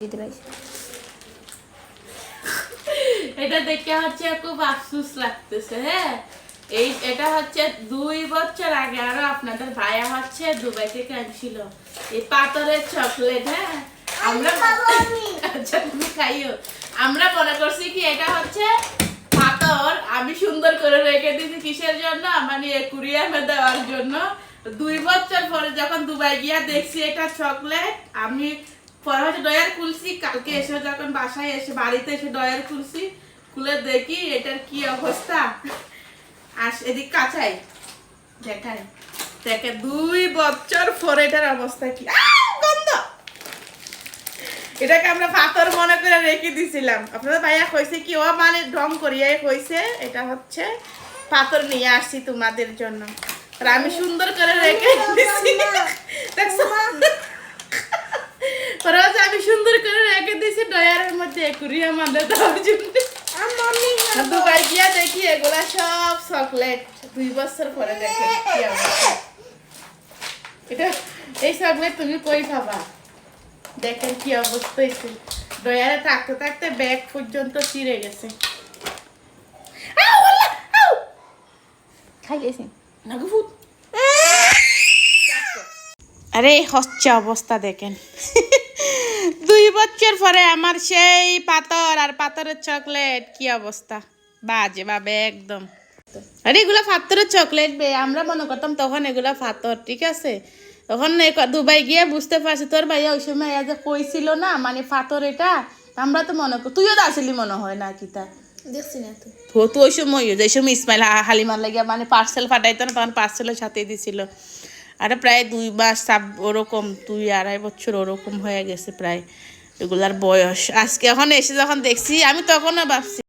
দিতে এটা দেখে হচ্ছে খুব আফসোস লাগতেছে হ্যাঁ? এই এটা হচ্ছে দুই বছর আগে আরও আপনাদের ভাইয়া হচ্ছে দুবাই থেকে আনছিল এই পাথরের চকলেট হ্যাঁ? আমরা আচ্ছা তুমি খাইও। আমরা মনে করছি কি এটা হচ্ছে পাথর। আমি সুন্দর করে রেখে দিয়েছি কিসের জন্য? মানে কুরিয়ামে দেওয়ার জন্য। দুই বছর পরে যখন দুবাই গিয়া দেখছি এটা চকলেট আমি পরে হচ্ছে ডয়ার খুলছি কালকে এসে যখন বাসায় এসে বাড়িতে এসে ডয়ার খুলছি খুলে দেখি এটার কি অবস্থা। আস এদিক দেখাই। দেখে দুই বছর পরে এটার অবস্থা কি। গন্ধ! এটাকে আমরা পাথর মনে করে রেখে দিছিলাম। আপনাদের ভাইয়া কইছে কি ও মানে ঢং করিয়াই কইছে এটা হচ্ছে পাথর নিয়ে আসছি তোমাদের জন্য। আর আমি সুন্দর করে রেখে দিছি। দেখছ? সুন্দর করে রেখে দিছি ডয়ারের মধ্যে একুরিয়া মানে দেওয়ার জন্য। দুবাই গিয়া দেখি এগুলা সব চকলেট দুই বছর পরে দেখে এটা এই চকলেট তুমি কই পাবা? দেখেন কি অবস্থা হয়েছে ডয়ারে থাকতে থাকতে ব্যাগ পর্যন্ত চিড়ে গেছে। আউ, আল্লাহ, আউ! খাই গেছি নাগু ফুট। আরে হচ্ছে অবস্থা দেখেন। বছর পরে আমার সেই পাথর আর পাথরের চকলেট কি অবস্থা? বাজে বাবে একদম। আরে এগুলা পাথরের চকলেট বে আমরা মনে করতাম তখন এগুলা পাথর ঠিক আছে? তখন দুবাই গিয়ে বুঝতে পারছি তোর ভাইয়া ওই সময় যে কইছিল না মানে পাথর এটা আমরা তো মনে কর তুইও তো আসলি মনে হয় না না তো। তো তো ওই সময় যে সময় ইসমাইল হালিমার লাগিয়া মানে পার্সেল ফাটাইতো না তখন পার্সেলের সাথে দিছিল। আর প্রায় দুই মাস সাব ওরকম দুই আড়াই বছর ওরকম হয়ে গেছে প্রায়। এগুলার বয়স। আজকে এখন এসে যখন দেখছি আমি তখনও ভাবছি